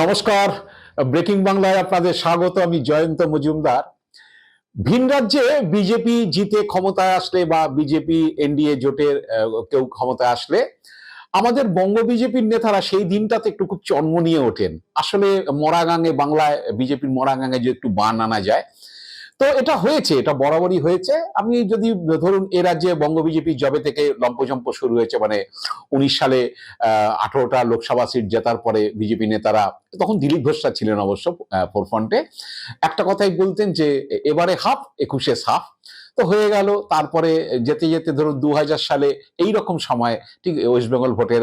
নমস্কার। ব্রেকিং বাংলায় আপনাদের স্বাগত, আমি জয়ন্ত মজুমদার। ভিন রাজ্যে বিজেপি জিতে ক্ষমতায় আসলে বা বিজেপি এনডিএ জোটের কেউ ক্ষমতায় আসলে, আমাদের বঙ্গ বিজেপির নেতারা সেই দিনটাতে একটু খুব চন্ম নিয়ে ওঠেন। আসলে মরাগাঙে, বাংলায় বিজেপির মরাগাঙে যে একটু বান আনা যায় তো এটা হয়েছে, এটা বরাবরই হয়েছে। আমি যদি ধরুন এ রাজ্যে বঙ্গ বিজেপি জবে থেকে লম্পজম্প শুরু হয়েছে মানে উনিশ সালে আঠারোটা লোকসভা সিট জেতার পরে বিজেপি নেতারা, তখন দিলীপ ঘোষরা ছিলেন অবশ্য ফোরফ্রন্টে একটা কথাই বলতেন যে, এবারে হাফ, একুশে সাফ। তো হয়ে গেল। তারপরে যেতে যেতে ধরুন দু হাজার সালে এই রকম সময়, ঠিক ওয়েস্ট বেঙ্গল ভোটের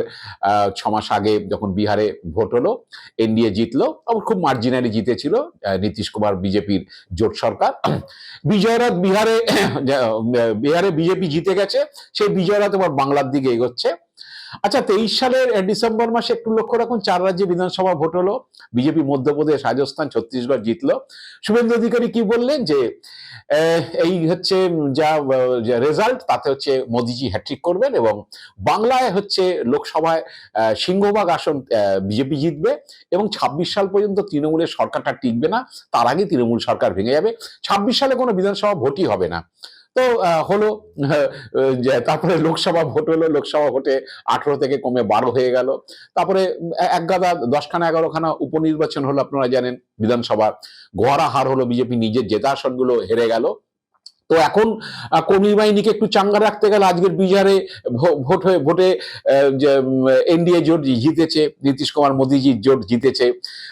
ছ মাস আগে যখন বিহারে ভোট হলো এনডিএ জিতলো, আবার খুব মার্জিনালি জিতেছিল নীতিশ কুমার বিজেপির জোট সরকার। বিজয়রাত বিহারে বিহারে বিজেপি জিতে গেছে, সেই বিজয়রাত আবার বাংলার দিকে এগোচ্ছে। আচ্ছা তেইশ সালের ডিসেম্বর মাসে একটু লক্ষ্য রাখুন, চার রাজ্যে বিধানসভা ভোট হলো। বিজেপি মধ্যপ্রদেশ, রাজস্থান, ছত্তিশগড় জিতলো। শুভেন্দু অধিকারী কি বললেন যে এই হচ্ছে যা রেজাল্ট তাতে হচ্ছে মোদিজি হ্যাট্রিক করবেন এবং বাংলায় হচ্ছে লোকসভায় সিংহভাগ আসন বিজেপি জিতবে এবং ছাব্বিশ সাল পর্যন্ত তৃণমূলের সরকারটা টিকবে না। তার আগে তৃণমূল সরকার ভেঙে যাবে। ছাব্বিশ সালে কোনো বিধানসভা ভোটই হবে না। তো হলো তারপরে লোকসভা ভোট হলো, লোকসভা ভোটে আঠেরো থেকে কমে বারো হয়ে গেল। তারপরে এক গাদা দশখানা, এগারোখানা উপনির্বাচন হলো, আপনারা জানেন বিধানসভার গোয়ারা হার হলো, বিজেপি নিজের জেতা আসনগুলো হেরে গেল। তো এখন কর্মী বাহিনীকে একটু চাঙ্গা রাখতে গেলে আজকের বিহারে ভোট হয়ে ভোটে এনডিএ জোট জিতেছে নীতিশ কুমার মোদীজি জোট জিতেছে।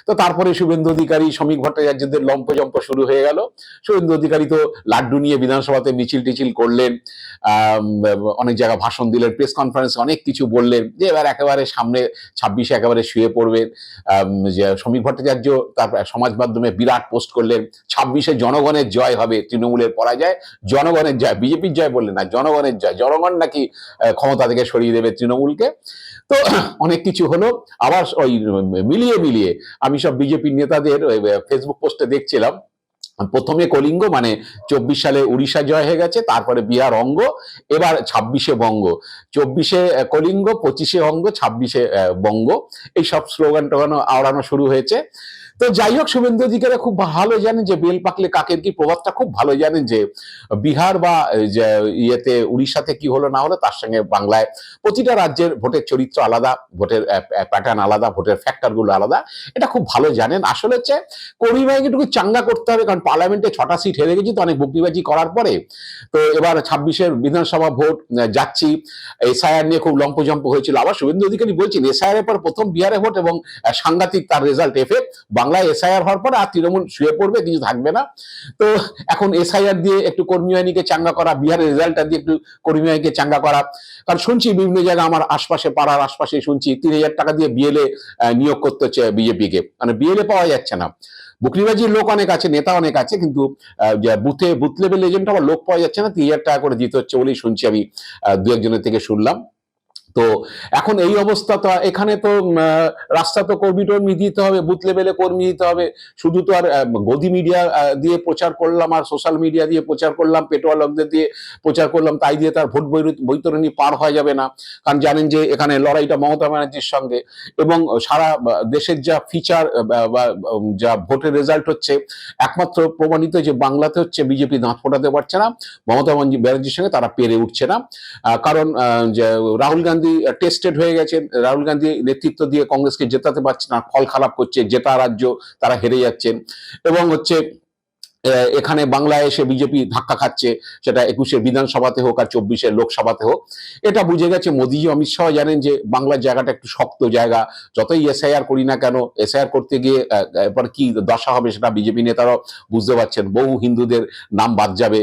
তো তারপরে শুভেন্দু অধিকারী শ্রমিক ভট্টাচার্যদের লম্পজম্প শুরু হয়ে গেল। শুভেন্দু অধিকারী তো লাড্ডু নিয়ে বিধানসভাতে মিছিল টিছিল করলেন। অনেক জায়গায় ভাষণ দিলেন প্রেস কনফারেন্সে অনেক কিছু বললেন। যে এবার একেবারে সামনে ছাব্বিশে একেবারে শুয়ে পড়বেন। আম, যে শ্রমিক ভট্টাচার্য তারপর সমাজ মাধ্যমে বিরাট পোস্ট করলেন। ছাব্বিশে জনগণের জয় হবে তৃণমূলের পরাজয়। জনগণের জয়, বিজেপির জয় বললেন না, জনগণের জয়, জনগণ নাকি ক্ষমতা থেকে সরিয়ে দেবে তৃণমূলকে। তো অনেক কিছু হলো, আবার ওই মিলিয়ে মিলিয়ে আমি সব বিজেপির নেতাদের ফেসবুক পোস্টে দেখছিলাম। প্রথমে কলিঙ্গ মানে চব্বিশ সালে উড়িষ্যা জয় হয়ে গেছে, তারপরে বিহার অঙ্গ, এবার ছাব্বিশে বঙ্গ। চব্বিশে কলিঙ্গ, পঁচিশে অঙ্গ, ছাব্বিশে বঙ্গ। এই সব স্লোগান টোগান, আওড়ানো শুরু হয়েছে। তো যাই হোক শুভেন্দু অধিকারী খুব ভালো জানেন যে বেল পাকলে কাকের কি প্রভাবটা খুব ভালো জানেন যে বিহার বা ইয়েতে উড়িষ্যাতে কি হলো না হলো, তার সঙ্গে বাংলায় প্রতিটা রাজ্যের ভোটের চরিত্র আলাদা, ভোটের প্যাটার্ন আলাদা, ভোটের ফ্যাক্টরগুলো আলাদা। এটা খুব ভালো জানেন। আসলে হচ্ছে, কর্মী বাহিনীটুকু চাঙ্গা করতে হবে, কারণ পার্লামেন্টে ছটা সিট হেরে গেছি তো অনেক বকরিবাজি করার পরে। তো এবার ছাব্বিশের বিধানসভা ভোট যাচ্ছি। এসআইআর নিয়ে খুব লম্পজম্প হয়েছিল। আবার শুভেন্দু অধিকারী বলছেন এসআইআর এর পর প্রথম বিহারে ভোট এবং সাংঘাতিক তার রেজাল্ট এফেক্ট বাংলায় এসআইআর হওয়ার পর আর তৃণমূল শুয়ে পড়বে কিছু থাকবে না। তো এখন এসআইআর দিয়ে একটু কর্মী বাহিনীকে চাঙ্গা করা, বিহারের রেজাল্টটা দিয়ে একটু কর্মী বাহিনীকে চাঙ্গা করা। কারণ শুনছি বিভিন্ন জায়গায় আমার আশপাশে, পাড়ার আশপাশে শুনছি, তিন হাজার টাকা দিয়ে বিএলএ নিয়োগ করতে হচ্ছে বিজেপিকে মানে বিএলএ পাওয়া যাচ্ছে না। বুকরিবাজির লোক অনেক আছে, নেতা অনেক আছে, কিন্তু বুথে, বুথ লেভেল এজেন্ট আবার লোক পাওয়া যাচ্ছে না, তিন হাজার টাকা করে দিতে হচ্ছে বলেই শুনছি আমি দু একজনের থেকে শুনলাম। তো এখন এই অবস্থা তো এখানে তো রাস্তা তো কর্মী টর্মী দিতে হবে বুথ লেভেলে কর্মী দিতে হবে। শুধু তো আর গদি মিডিয়া দিয়ে প্রচার করলাম আর সোশ্যাল মিডিয়া দিয়ে প্রচার করলাম, পেটোয়ালকদের দিয়ে প্রচার করলাম, তাই দিয়ে তার ভোট বৈতরণী পার হওয়া যাবে না। কারণ জানেন যে এখানে লড়াইটা মমতা ব্যানার্জির সঙ্গে এবং সারা দেশের যা ফিচার বা যা ভোটের রেজাল্ট হচ্ছে, একমাত্র প্রমাণিত যে বাংলাতে হচ্ছে বিজেপি দাঁত ফোটাতে পারছে না, মমতা ব্যানার্জির সঙ্গে তারা পেরে উঠছে না। কারণ রাহুল গান্ধী টেস্টেড হয়ে গেছেন রাহুল গান্ধী নেতৃত্ব দিয়ে কংগ্রেসকে জেতাতে পারছে না, ফল খারাপ করছে, জেতা রাজ্য, তারা হেরে যাচ্ছেন। এবং হচ্ছে এখানে বাংলায় এসে বিজেপি ধাক্কা খাচ্ছে, সেটা একুশের বিধানসভাতে হোক আর চব্বিশের লোকসভাতে হোক। এটা বুঝে গেছে মোদিজি, অমিত শাহ জানেন যে বাংলার জায়গাটা একটু শক্ত জায়গা। যতই এসআইআর করি না কেন, এসআইআর করতে গিয়ে এরপর কি দশা হবে সেটা বিজেপি নেতারাও বুঝতে পারছেন। বহু হিন্দুদের নাম বাদ যাবে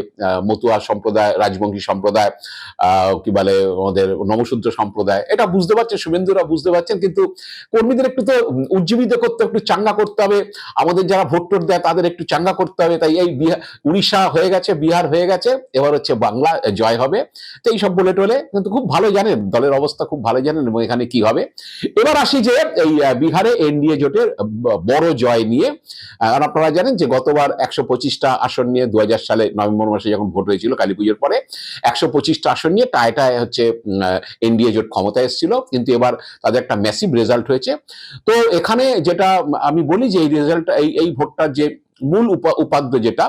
মতুয়া সম্প্রদায়, রাজবংশী সম্প্রদায় কি বলে আমাদের নবশূদ্র সম্প্রদায়। এটা বুঝতে পারছেন শুভেন্দুরা বুঝতে পারছেন, কিন্তু কর্মীদের একটু তো উজ্জীবিত করতে, একটু চাঙ্গা করতে হবে। আমাদের যারা ভোট টোট দেয়, তাদের একটু চাঙ্গা করতে হবে, তাই এই উড়িষ্যা হয়ে গেছে, বিহার হয়ে গেছে, এবার হচ্ছে বাংলা জয় হবে। তো এইসব বলে টলে কিন্তু খুব ভালো জানেন, দলের অবস্থা খুব ভালো জানেন এবং এখানে কি হবে। এবার আসি যে এই বিহারে এনডিএ জোটের বড় জয় নিয়ে। আর আপনারা জানেন যে গতবার একশো পঁচিশটা আসন নিয়ে দু হাজার সালে নভেম্বর মাসে যখন ভোট হয়েছিল কালী পুজোর পরে, একশো পঁচিশটা আসন নিয়ে টায়টায় হচ্ছে এনডিএ জোট ক্ষমতায় এসেছিল। কিন্তু এবার তাদের একটা ম্যাসিভ রেজাল্ট হয়েছে। তো এখানে যেটা আমি বলি যে এই রেজাল্ট এই এই ভোটটার যে মূল উপা- উপাদ্য যেটা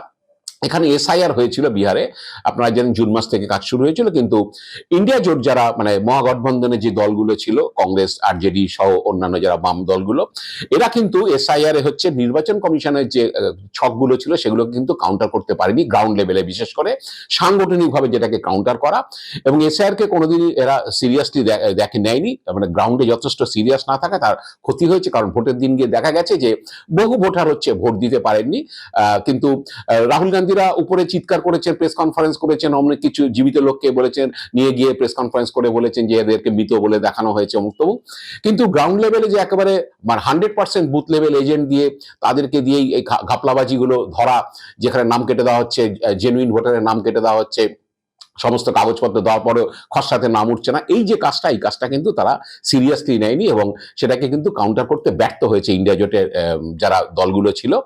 এখানে এসআইআর হয়েছিল বিহারে। আপনারা জানেন জুন মাস থেকে কাজ শুরু হয়েছিল, কিন্তু ইন্ডিয়া জোট যারা মানে মহাগঠবন্ধনের যে দলগুলো ছিল, কংগ্রেস, আরজেডি সহ অন্যান্য যারা বাম দলগুলো, এরা কিন্তু এসআইআর হচ্ছে নির্বাচন কমিশনের যে ছকগুলো ছিল সেগুলো কিন্তু কাউন্টার করতে পারেনি গ্রাউন্ড লেভেলে বিশেষ করে সাংগঠনিকভাবে যেটাকে কাউন্টার করা। এবং এসআইআর কে কোনোদিনই এরা সিরিয়াসলি দেখে, নেয়নি মানে গ্রাউন্ডে যথেষ্ট সিরিয়াস না থাকা তার ক্ষতি হয়েছে, কারণ ভোটের দিন গিয়ে দেখা গেছে যে বহু ভোটার হচ্ছে ভোট দিতে পারেননি। কিন্তু রাহুল গান্ধীরা উপরে চিৎকার করেছেন প্রেস কনফারেন্স করেছেন অনেক কিছু জীবিত লোককে বলেছেন, নিয়ে গিয়ে প্রেস কনফারেন্স করে বলেছেন যে এদেরকে মৃত বলে দেখানো হয়েছে অমুক তবু কিন্তু গ্রাউন্ড লেভেলে যে একেবারে hundred percent booth level agent দিয়ে তাদেরকে দিয়েই এই ঘাপলাবাজিগুলো ধরা, যেখানে নাম কেটে দেওয়া হচ্ছে জেনুইন ভোটারের নাম কেটে দেওয়া হচ্ছে সমস্ত কাগজপত্র দেওয়ার পরেও খসড়াতে নাম উঠছে না। এই যে কাজটা, এই কাজটা কিন্তু তারা সিরিয়াসলি নেয়নি এবং সেটাকে কিন্তু কাউন্টার করতে ব্যর্থ হয়েছে ইন্ডিয়া জোটের যারা দলগুলো ছিল।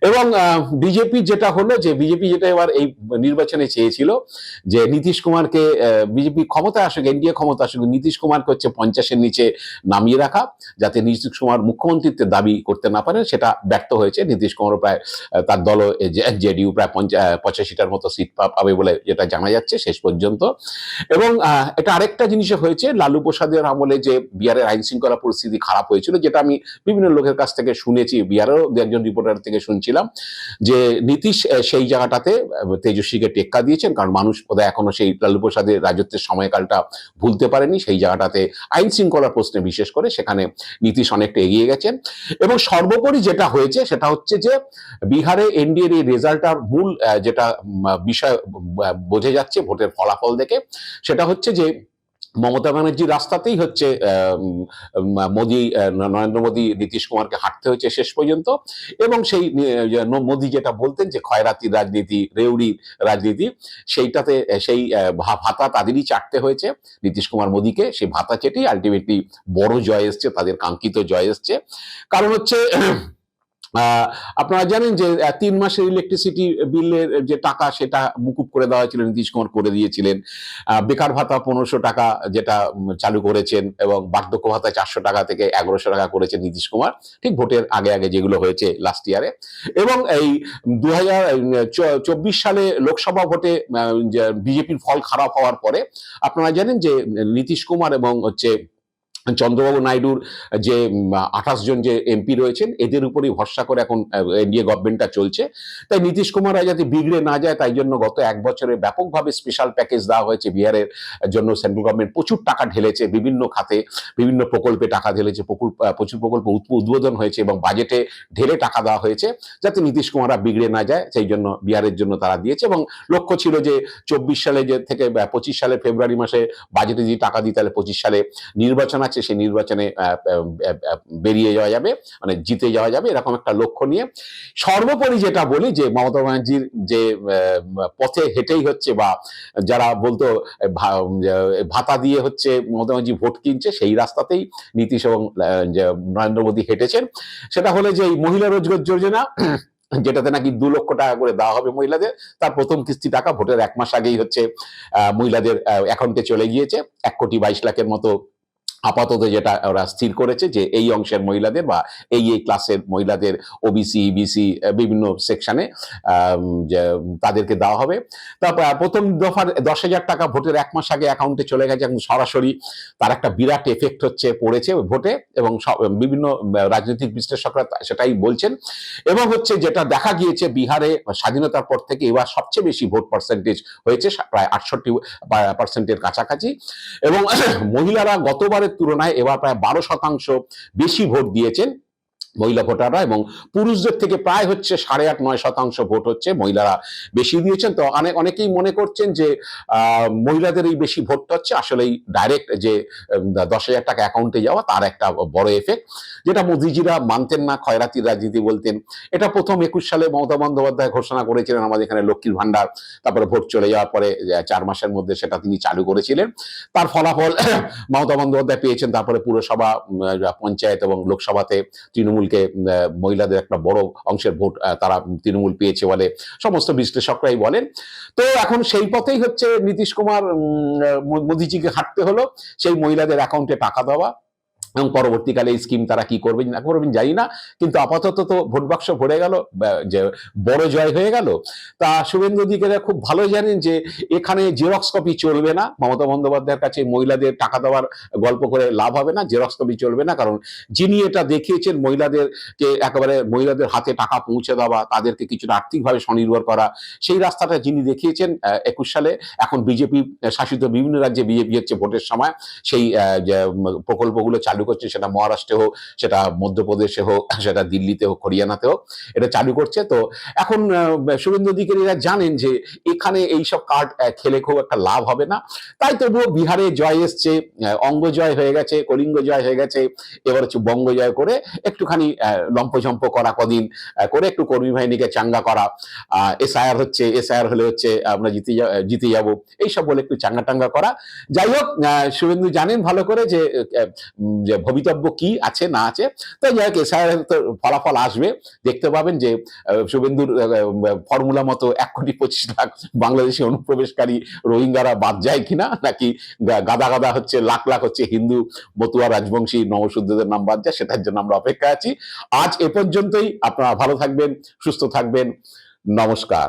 এবং বিজেপি যেটা হলো যে, বিজেপি যেটা এবার এই নির্বাচনে চেয়েছিল যে, নীতিশ কুমারকে বিজেপি ক্ষমতা আসুক, এনডিএ ক্ষমতা আসুক, নীতিশ কুমারকে হচ্ছে পঞ্চাশের নিচে নামিয়ে রাখা, যাতে নীতিশ কুমার মুখ্যমন্ত্রীত্বের দাবি করতে না পারেন, সেটা ব্যর্থ হয়েছে। নীতিশ কুমারও প্রায় তার দল জেডিইউ প্রায় পঞ্চা- পঁচাশিটার মতো সিট পাবে বলে যেটা জানা যাচ্ছে। শেষ পর্যন্ত। এবং এটা আরেকটা জিনিসে হয়েছে, লালু প্রসাদের আমলে যে বিহারের আইন শৃঙ্খলা পরিস্থিতি খারাপ হয়েছিল, যেটা আমি বিভিন্ন লোকের কাছ থেকে শুনেছি, বিহারেরও একজন রিপোর্টার থেকে শুনছিলাম, যে নীতিশ সেই জায়গাটাতে তেজস্বীকে টেক্কা দিয়েছেন, কারণ মানুষ বোধহয় এখনও সেই লালু প্রসাদের রাজত্বের সময়কালটা ভুলতে পারেনি, সেই জায়গাটাতে আইন শৃঙ্খলার প্রশ্নে বিশেষ করে, সেখানে নীতিশ অনেকটা এগিয়ে গেছেন। এবং সর্বোপরি যেটা হয়েছে, সেটা হচ্ছে যে বিহারে এনডিএর এই রেজাল্টটার মূল যেটা বিষয় বোঝে যাচ্ছে যাচ্ছে ভোটের ফলাফল দেখে। সেটা হচ্ছে যে মমতা ব্যানার্জির রাস্তাতেই হচ্ছে মোদি নরেন্দ্র মোদী, নীতিশ কুমারকে হাঁটতে হয়েছে শেষ পর্যন্ত। এবং সেই মোদি যেটা বলতেন যে খয়রাতির রাজনীতি রেউড়ির রাজনীতি, সেইটাতে সেই ভাতা তাদেরই চাটতে হয়েছে। নীতিশ কুমার মোদীকে সেই ভাতা চেটেই আলটিমেটলি বড় জয় এসছে, তাদের কাঙ্ক্ষিত জয় এসছে। কারণ হচ্ছে আপনারা জানেন যে তিন মাসের ইলেকট্রিসিটি বিলের যে টাকা, সেটা মুকুব করে দেওয়া হয়েছিল, নীতিশ কুমার করে দিয়েছিলেন। বেকার ভাতা পনেরোশো টাকা যেটা চালু করেছেন এবং বার্ধক্য ভাতা চারশো টাকা থেকে এগারোশো টাকা করেছেন নীতিশ কুমার, ঠিক ভোটের আগে আগে যেগুলো হয়েছে লাস্ট ইয়ারে এবং এই দু চব্বিশ সালে লোকসভা ভোটে বিজেপির ফল খারাপ হওয়ার পরে, আপনারা জানেন যে, নীতিশ কুমার এবং হচ্ছে চন্দ্রবাবু নাইডুর যে আঠাশ জন যে এমপি রয়েছেন, এদের উপরেই ভরসা করে এখন এনডিএ গভর্নমেন্টটা চলছে। তাই নীতিশ কুমার যাতে বিগড়ে না যায়, তাই জন্য গত এক বছরে ব্যাপকভাবে স্পেশাল প্যাকেজ দেওয়া হয়েছে বিহারের জন্য সেন্ট্রাল গভর্নমেন্ট প্রচুর টাকা ঢেলেছে, বিভিন্ন খাতে, বিভিন্ন প্রকল্পে টাকা ঢেলেছে প্রচুর প্রকল্প উদ্ব- উদ্বোধন হয়েছে এবং বাজেটে ঢেলে টাকা দেওয়া হয়েছে, যাতে নীতিশ কুমাররা বিগড়ে না যায়, সেই জন্য বিহারের জন্য তারা দিয়েছে এবং লক্ষ্য ছিল যে চব্বিশ সালে যে থেকে পঁচিশ সালে ফেব্রুয়ারি মাসে বাজেটে যদি টাকা দিই, তাহলে পঁচিশ সালে নির্বাচন আছে, সেই নির্বাচনে বেরিয়ে যাওয়া যাবে মানে জিতে যাওয়া যাবে, এরকম একটা লক্ষ্য নিয়ে। সর্বোপরি যেটা বলি যে, মমতা ব্যানার্জির যে পথে হেঁটেই হচ্ছে বা যারা বলতো ভাতা দিয়ে হচ্ছে মমতা ব্যানার্জি ভোট কিনছে, সেই রাস্তাতেই নীতিশ এবং নরেন্দ্র মোদী হেঁটেছেন। সেটা হলে যে, এই মহিলা রোজগার যোজনা, যেটাতে নাকি দু লক্ষ টাকা করে দেওয়া হবে মহিলাদের, তার প্রথম কিস্তি টাকা ভোটের এক মাস আগেই হচ্ছে মহিলাদের অ্যাকাউন্টে চলে গিয়েছে। এক কোটি বাইশ লাখের মতো আপাতত যেটা ওরা স্থির করেছে যে এই অংশের মহিলাদের বা এই এই ক্লাসের মহিলাদের ওবিসি বিসি বিভিন্ন সেকশনে তাদেরকে দেওয়া হবে। তারপর প্রথম দফার দশ হাজার টাকা ভোটের এক মাস আগে অ্যাকাউন্টে চলে গেছে। এখন সরাসরি তার একটা বিরাট এফেক্ট হচ্ছে, পড়েছে ভোটে এবং বিভিন্ন রাজনৈতিক বিশ্লেষকরা সেটাই বলছেন। এবং হচ্ছে যেটা দেখা গিয়েছে, বিহারে স্বাধীনতার পর থেকে এবার সবচেয়ে বেশি ভোট পার্সেন্টেজ হয়েছে প্রায় আটষট্টি পার্সেন্টের কাছাকাছি। এবং মহিলারা গতবারের তুলনায় এবার প্রায় বারো শতাংশ বেশি ভোট দিয়েছেন মহিলা ভোটাররা এবং পুরুষদের থেকে প্রায় হচ্ছে সাড়ে আট, নয় শতাংশ ভোট হচ্ছে মহিলারা বেশি দিয়েছেন। তো অনেক অনেকেই মনে করছেন যে মহিলাদের এই বেশি ভোটটা হচ্ছে। আসলেই ডাইরেক্ট যে দশ হাজার টাকা অ্যাকাউন্টে যাওয়া, তার একটা বড় এফেক্ট যেটা মোদিজিরা মানতেন না খয়রাতির রাজনীতি বলতেন। এটা প্রথম একুশ সালে মমতা বন্দ্যোপাধ্যায় ঘোষণা করেছিলেন আমাদের এখানে লক্ষ্মীর ভান্ডার তারপরে ভোট চলে যাওয়ার পরে চার মাসের মধ্যে সেটা তিনি চালু করেছিলেন। তার ফলাফল মমতা বন্দ্যোপাধ্যায় পেয়েছেন। তারপরে পুরসভা পঞ্চায়েত এবং লোকসভাতে তৃণমূলকে মহিলাদের একটা বড় অংশের ভোট তারা তৃণমূল পেয়েছে বলে সমস্ত বিশ্লেষকরাই বলেন। তো এখন সেই পথেই হচ্ছে নীতিশ কুমার মোদিজিকে হাঁটতে হলো, সেই মহিলাদের অ্যাকাউন্টে টাকা দেওয়া। এবং পরবর্তীকালে এই স্কিম তারা কি করবেন না করবেন জানি না, কিন্তু আপাতত তো ভোট বাক্স ভরে গেল যে বড় জয় হয়ে গেল। তা শুভেন্দু অধিকারী খুব ভালো জানেন যে এখানে জেরক্স কপি চলবে না, মমতা বন্দ্যোপাধ্যায়ের কাছে মহিলাদের টাকা দেওয়ার গল্প করে লাভ হবে না জেরক্স কপি চলবে না, কারণ যিনি এটা দেখিয়েছেন মহিলাদেরকে একেবারে মহিলাদের হাতে টাকা পৌঁছে দেওয়া, তাদেরকে কিছুটা আর্থিকভাবে স্বনির্ভর করা, সেই রাস্তাটা যিনি দেখিয়েছেন একুশ সালে, এখন বিজেপি শাসিত বিভিন্ন রাজ্যে বিজেপি হচ্ছে ভোটের সময়, সেই প্রকল্পগুলো চালু করছে, সেটা মহারাষ্ট্রে হোক, সেটা মধ্যপ্রদেশে হোক, সেটা দিল্লিতে হোক, হরিয়ানাতে হোক, এটা চালু করছে। তো এখন শুভেন্দু অধিকারীরা জানেন যে এখানে এইসব কার্ড খেলে খুব একটা লাভ হবে না। তাই তবুও বিহারে জয় এসছে অঙ্গ জয় হয়ে গেছে, কলিঙ্গ জয় হয়ে গেছে, এবার হচ্ছে বঙ্গ জয় করে একটুখানি লম্পঝম্প করা কদিন করে একটু কর্মী বাহিনীকে চাঙ্গা করা এসআইআর হচ্ছে, এসআইআর হলে হচ্ছে আমরা জিতে জিতে যাব, এইসব বলে একটু চাঙ্গা টাঙ্গা করা। যাই হোক শুভেন্দু জানেন ভালো করে যে যে ভবিতব্য কি আছে, না আছে, তো যাই হোক এসআইআর তো ফলাফল আসবে। দেখতে পাবেন যে শুভেন্দুর ফর্মুলা মতো এক কোটি পঁচিশ লাখ বাংলাদেশি অনুপ্রবেশকারী রোহিঙ্গারা বাদ যায় কিনা, নাকি গাদা গাদা হচ্ছে, লাখ লাখ হচ্ছে হিন্দু মতুয়া রাজবংশী নবশুদ্ধদের নাম বাদ যায়, সেটার জন্য আমরা অপেক্ষা আছি। আজ এ পর্যন্তই, আপনারা ভালো থাকবেন, সুস্থ থাকবেন, নমস্কার।